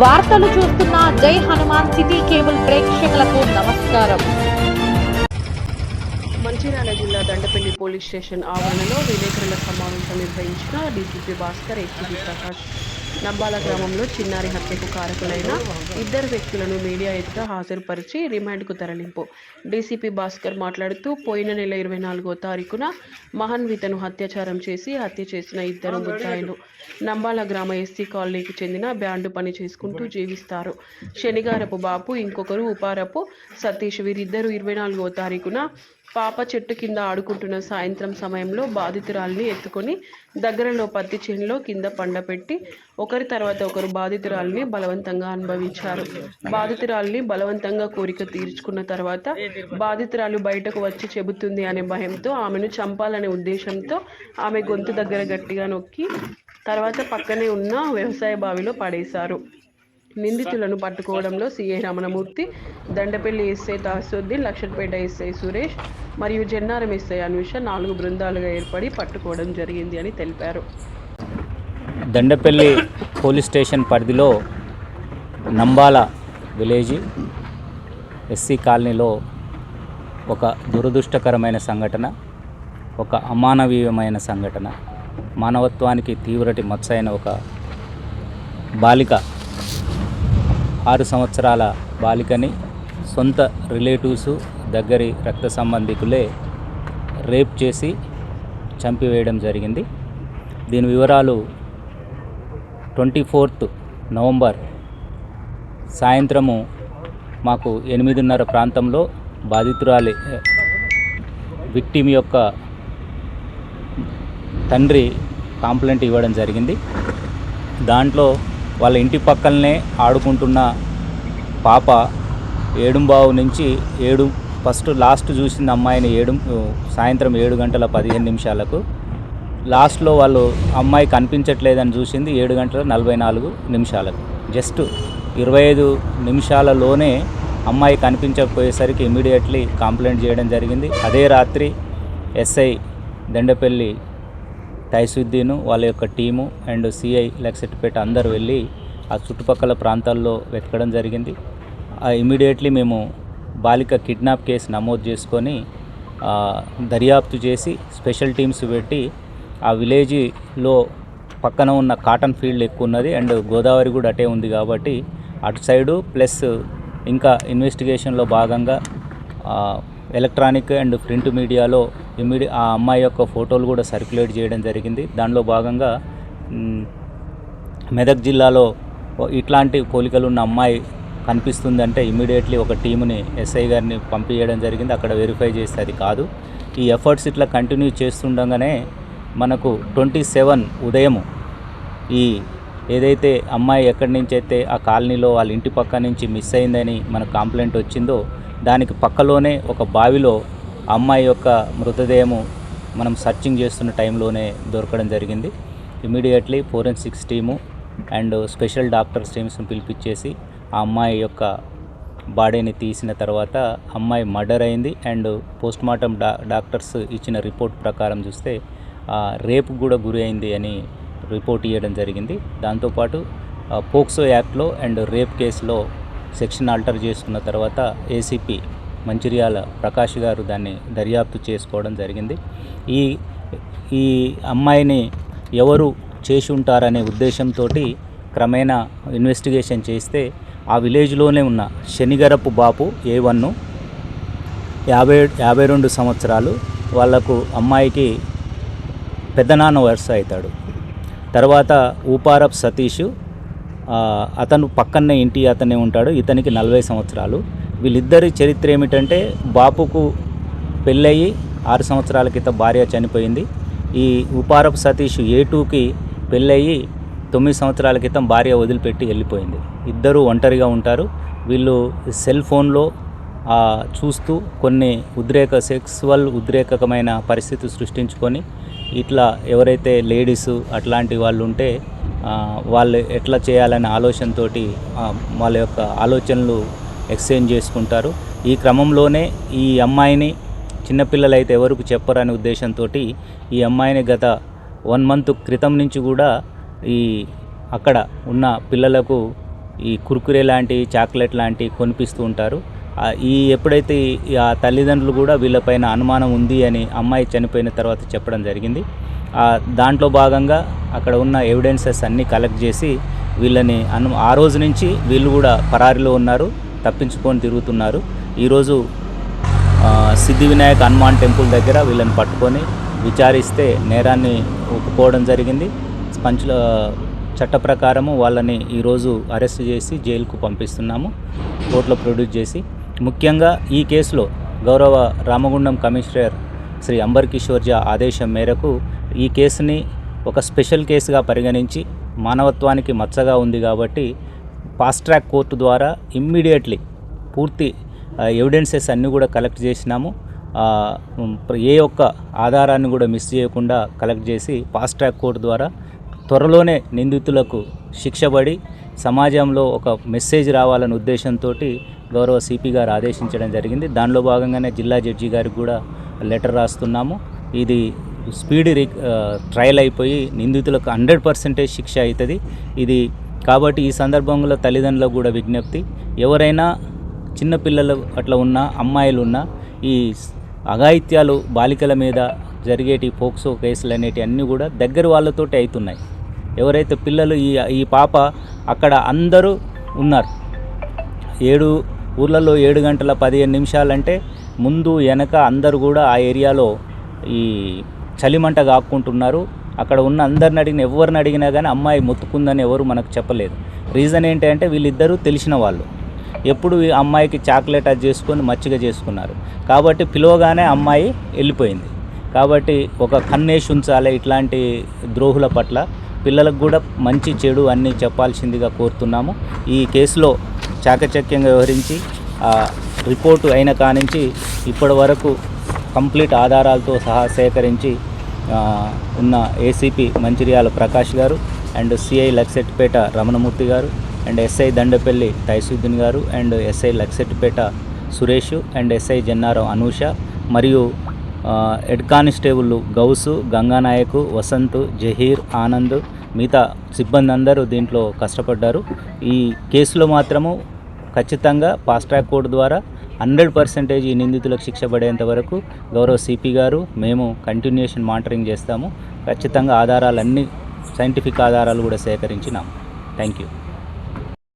వార్తలు చూస్తున్న జై హనుమాన్ సిటీ కేబుల్ ప్రేక్షకులకు నమస్కారం. మంచిర్యాల జిల్లా దండపల్లి పోలీస్ స్టేషన్ ఆవరణలో విలేకరుల సమావేశం నిర్వహించిన డీసీపీ భాస్కర్ ఎస్పీ ప్రకాష్. నంబాల గ్రామంలో చిన్నారి హత్యకు కారకులైన ఇద్దరు వ్యక్తులను మీడియా ఎదుట హాజరుపరిచి రిమాండ్కు తరలింపు. డీసీపీ భాస్కర్ మాట్లాడుతూ పోయిన నెల ఇరవై నాలుగో తారీఖున మహన్వితను అత్యాచారం చేసి హత్య చేసిన ఇద్దరు ముద్దాయిలు. నంబాల గ్రామ ఎస్సీ కాలనీకి చెందిన బ్యాండు పని చేసుకుంటూ జీవిస్తారు. శనిగారపు బాపు ఇంకొకరు ఉపారపు సతీష్. వీరిద్దరూ ఇరవై నాలుగో తారీఖున పాప చెట్టు కింద ఆడుకుంటున్న సాయంత్రం సమయంలో బాధితురాల్ని ఎత్తుకొని దగ్గరలో పత్తి చేనులో కింద పండపెట్టి ఒకరి తర్వాత ఒకరు బాధితురాల్ని బలవంతంగా అనుభవించారు. బాధితురాల్ని బలవంతంగా కోరిక తీర్చుకున్న తర్వాత బాధితురాలు బయటకు వచ్చి చెబుతుంది అనే భయంతో ఆమెను చంపాలనే ఉద్దేశంతో ఆమె గొంతు దగ్గర గట్టిగా నొక్కి తర్వాత పక్కనే ఉన్న వ్యవసాయ బావిలో పడేశారు. నిందితులను పట్టుకోవడంలో CI Ramanamurthy Dandapalli SI Tasuddin Luxettipet SI Suresh మరియు జన్నారం ఎస్ఐ అనుష నాలుగు బృందాలుగా ఏర్పడి పట్టుకోవడం జరిగింది అని తెలిపారు. దండపల్లి పోలీస్ స్టేషన్ పరిధిలో నంబాల విలేజ్ ఎస్సీ కాలనీలో ఒక దురదృష్టకరమైన సంఘటన ఒక అమానవీయమైన సంఘటన మానవత్వానికి తీవ్రటి మచ్చైన ఒక బాలిక ఆరు సంవత్సరాల బాలికని సొంత రిలేటివ్స్ దగ్గరి రక్త సంబంధికులే రేప్ చేసి చంపివేయడం జరిగింది. దీని వివరాలు ట్వంటీ ఫోర్త్ నవంబర్ సాయంత్రము మాకు ఎనిమిదిన్నర ప్రాంతంలో బాధితురాలి విక్టిమ్ యొక్క తండ్రి కాంప్లైంట్ ఇవ్వడం జరిగింది. దాంట్లో వాళ్ళ ఇంటి పక్కలనే ఆడుకుంటున్న పాప ఏడుంబావు నుంచి ఏడు ఫస్ట్ లాస్ట్ చూసింది అమ్మాయిని ఏడు సాయంత్రం ఏడు గంటల పదిహేను నిమిషాలకు. లాస్ట్లో వాళ్ళు అమ్మాయి కనిపించట్లేదని చూసింది ఏడు గంటల నలభై నాలుగు నిమిషాలకు. జస్ట్ ఇరవై ఐదు నిమిషాలలోనే అమ్మాయి కనిపించకపోయేసరికి ఇమీడియట్లీ కంప్లైంట్ చేయడం జరిగింది. అదే రాత్రి ఎస్ఐ దండపల్లి టైసుద్దీను వాళ్ళ యొక్క టీము అండ్ సిఐ లక్సెట్పేట అందరు వెళ్ళి ఆ చుట్టుపక్కల ప్రాంతాల్లో వెతకడం జరిగింది. ఇమీడియట్లీ మేము బాలిక కిడ్నాప్ కేసు నమోదు చేసుకొని దర్యాప్తు చేసి స్పెషల్ టీమ్స్ పెట్టి ఆ విలేజ్లో పక్కన ఉన్న కాటన్ ఫీల్డ్ ఎక్కువ ఉన్నది అండ్ గోదావరి కూడా అటే ఉంది కాబట్టి అటు సైడు ప్లస్ ఇంకా ఇన్వెస్టిగేషన్లో భాగంగా ఎలక్ట్రానిక్ అండ్ ప్రింట్ మీడియాలో ఇమీడి ఆ అమ్మాయి యొక్క ఫోటోలు కూడా సర్క్యులేట్ చేయడం జరిగింది. దానిలో భాగంగా మెదక్ జిల్లాలో ఇట్లాంటి పోలికలు ఉన్న అమ్మాయి కనిపిస్తుందంటే ఇమీడియట్లీ ఒక టీముని ఎస్ఐ గారిని పంపించడం జరిగింది. అక్కడ వెరిఫై చేస్తే అది కాదు. ఈ ఎఫర్ట్స్ ఇట్లా కంటిన్యూ చేస్తుండగానే మనకు ట్వంటీ సెవెన్ ఉదయము ఈ ఏదైతే అమ్మాయి ఎక్కడి నుంచి అయితే ఆ కాలనీలో వాళ్ళ ఇంటి పక్క నుంచి మిస్ అయిందని మనకు కంప్లైంట్ వచ్చిందో దానికి పక్కలోనే ఒక బావిలో అమ్మాయి యొక్క మృతదేహము మనం సర్చింగ్ చేస్తున్న టైంలోనే దొరకడం జరిగింది. Immediately forensics team and special doctors టీమ్స్ని పిలిపించేసి ఆ అమ్మాయి యొక్క బాడీని తీసిన తర్వాత అమ్మాయి మర్డర్ అయింది అండ్ పోస్ట్ మార్టం డా డాక్టర్స్ ఇచ్చిన రిపోర్ట్ ప్రకారం చూస్తే రేపు కూడా గురి అయింది అని రిపోర్ట్ ఇవ్వడం జరిగింది. దాంతోపాటు పోక్సో యాక్ట్లో అండ్ రేప్ కేసులో సెక్షన్ ఆల్టర్ చేసుకున్న తర్వాత ఏసీపీ మంచిర్యాల ప్రకాష్ గారు దాన్ని దర్యాప్తు చేసుకోవడం జరిగింది. ఈ ఈ అమ్మాయిని ఎవరు చేసి ఉంటారనే ఉద్దేశంతో క్రమేణా ఇన్వెస్టిగేషన్ చేస్తే ఆ విలేజ్లోనే ఉన్న శనిగరపు బాపు ఏ వన్ను యాభై యాభై రెండు సంవత్సరాలు వాళ్ళకు అమ్మాయికి పెద్దనాన్న వరుస అవుతాడు. తర్వాత ఊపారప్ సతీష్ అతను పక్కనే ఇంటి అతనే ఉంటాడు. ఇతనికి నలభై సంవత్సరాలు. వీళ్ళిద్దరి చరిత్ర ఏమిటంటే బాపుకు పెళ్ళయి ఆరు సంవత్సరాల క్రితం భార్య చనిపోయింది. ఈ ఉపారపు సతీష్ ఏ టూకి పెళ్ళయి తొమ్మిది సంవత్సరాల క్రితం భార్య వదిలిపెట్టి వెళ్ళిపోయింది. ఇద్దరు ఒంటరిగా ఉంటారు. వీళ్ళు సెల్ ఫోన్లో చూస్తూ కొన్ని ఉద్రేక సెక్సువల్ ఉద్రేకమైన పరిస్థితి సృష్టించుకొని ఇట్లా ఎవరైతే లేడీస్ అట్లాంటి వాళ్ళు ఉంటే వాళ్ళు ఎట్లా చేయాలనే ఆలోచనతోటి వాళ్ళ యొక్క ఆలోచనలు ఎక్స్చేంజ్ చేసుకుంటారు. ఈ క్రమంలోనే ఈ అమ్మాయిని చిన్నపిల్లలైతే ఎవరికి చెప్పరనే ఉద్దేశంతో ఈ అమ్మాయిని గత వన్ మంత్ క్రితం నుంచి కూడా ఈ అక్కడ ఉన్న పిల్లలకు ఈ కుర్కురే లాంటి చాక్లెట్ లాంటి కొనిపిస్తూ ఉంటారు. ఈ ఎప్పుడైతే ఆ తల్లిదండ్రులు కూడా వీళ్ళపైన అనుమానం ఉంది అని అమ్మాయి చనిపోయిన తర్వాత చెప్పడం జరిగింది. దాంట్లో భాగంగా అక్కడ ఉన్న ఎవిడెన్సెస్ అన్నీ కలెక్ట్ చేసి వీళ్ళని అను ఆ రోజు నుంచి వీళ్ళు కూడా పరారిలో ఉన్నారు. తప్పించుకొని తిరుగుతున్నారు. ఈరోజు సిద్ధి వినాయక్ హనుమాన్ టెంపుల్ దగ్గర వీళ్ళని పట్టుకొని విచారిస్తే నేరాన్ని ఒప్పుకోవడం జరిగింది. పంచుల చట్ట ప్రకారము వాళ్ళని ఈరోజు అరెస్ట్ చేసి జైలుకు పంపిస్తున్నాము. కోర్టులో ప్రొడ్యూస్ చేసి. ముఖ్యంగా ఈ కేసులో గౌరవ రామగుండం కమిషనర్ శ్రీ అంబర్ కిషోర్జా ఆదేశం మేరకు ఈ కేసుని ఒక స్పెషల్ కేసుగా పరిగణించి మానవత్వానికి మచ్చగా ఉంది కాబట్టి ఫాస్ట్ ట్రాక్ కోర్టు ద్వారా ఇమ్మీడియట్లీ పూర్తి ఎవిడెన్సెస్ అన్నీ కూడా కలెక్ట్ చేసినాము. ఏ ఒక్క ఆధారాన్ని కూడా మిస్ చేయకుండా కలెక్ట్ చేసి ఫాస్ట్ ట్రాక్ కోర్టు ద్వారా త్వరలోనే నిందితులకు శిక్షపడి సమాజంలో ఒక మెసేజ్ రావాలనే ఉద్దేశంతో గౌరవ సిపి గారు ఆదేశించడం జరిగింది. దానిలో భాగంగానే జిల్లా జడ్జి గారికి కూడా లెటర్ రాస్తున్నాము. ఇది స్పీడ్ రి ట్రయల్ అయిపోయి నిందితులకు హండ్రెడ్ పర్సెంటేజ్ శిక్ష అవుతుంది ఇది కాబట్టి ఈ సందర్భంలో తల్లిదండ్రులకు కూడా విజ్ఞప్తి. ఎవరైనా చిన్నపిల్లలు అట్లా ఉన్న అమ్మాయిలు ఉన్న ఈ అఘాయిత్యాలు బాలికల మీద జరిగేటి పోక్సో కేసులు అనేటి అన్నీ కూడా దగ్గర వాళ్ళతోటి అవుతున్నాయి. ఎవరైతే పిల్లలు ఈ ఈ పాప అక్కడ అందరూ ఉన్నారు. ఏడు ఊర్లలో ఏడు గంటల పదిహేను నిమిషాలంటే ముందు వెనక అందరూ కూడా ఆ ఏరియాలో ఈ చలిమంట కాక్కుంటున్నారు అక్కడ ఉన్న అందరిని అడిగిన ఎవరిని అడిగినా కానీ అమ్మాయి మొత్తుకుందని ఎవరు మనకు చెప్పలేదు. రీజన్ ఏంటంటే వీళ్ళిద్దరూ తెలిసిన వాళ్ళు. ఎప్పుడు అమ్మాయికి చాక్లెట్ అది చేసుకొని మచ్చిగ చేసుకున్నారు. కాబట్టి పిలవగానే అమ్మాయి వెళ్ళిపోయింది. కాబట్టి ఒక కన్నేసి ఉంచాలి ఇట్లాంటి ద్రోహుల పట్ల పిల్లలకు కూడా మంచి చెడు అన్నీ చెప్పాల్సిందిగా కోరుతున్నాము. ఈ కేసులో చాకచక్యంగా వ్యవహరించి రిపోర్టు అయిన కానించి ఇప్పటి వరకు కంప్లీట్ ఆధారాలతో సహా సేకరించి ఉన్న ఏసీపీ మంచిర్యాల ప్రకాష్ గారు అండ్ సిఐ లక్సెట్పేట రమణమూర్తి గారు and SI Dandapalli Taisuddin garu and SI Luxettipet Suresh and SI Jannaram Anusha మరియు హెడ్ కానిస్టేబుల్ గౌసు గంగానాయకు వసంత్ జహీర్ ఆనంద్ మిగతా సిబ్బంది అందరూ దీంట్లో కష్టపడ్డారు. ఈ కేసులో మాత్రము ఖచ్చితంగా ఫాస్ట్ ట్రాక్ కోర్టు ద్వారా హండ్రెడ్ పర్సెంటేజ్ ఈ నిందితులకు శిక్ష పడేంత వరకు గౌరవ సిపి గారు మేము కంటిన్యూషన్ మానిటరింగ్ చేస్తాము. ఖచ్చితంగా ఆధారాలన్నీ సైంటిఫిక్ ఆధారాలు కూడా సేకరించినాము. Thank you.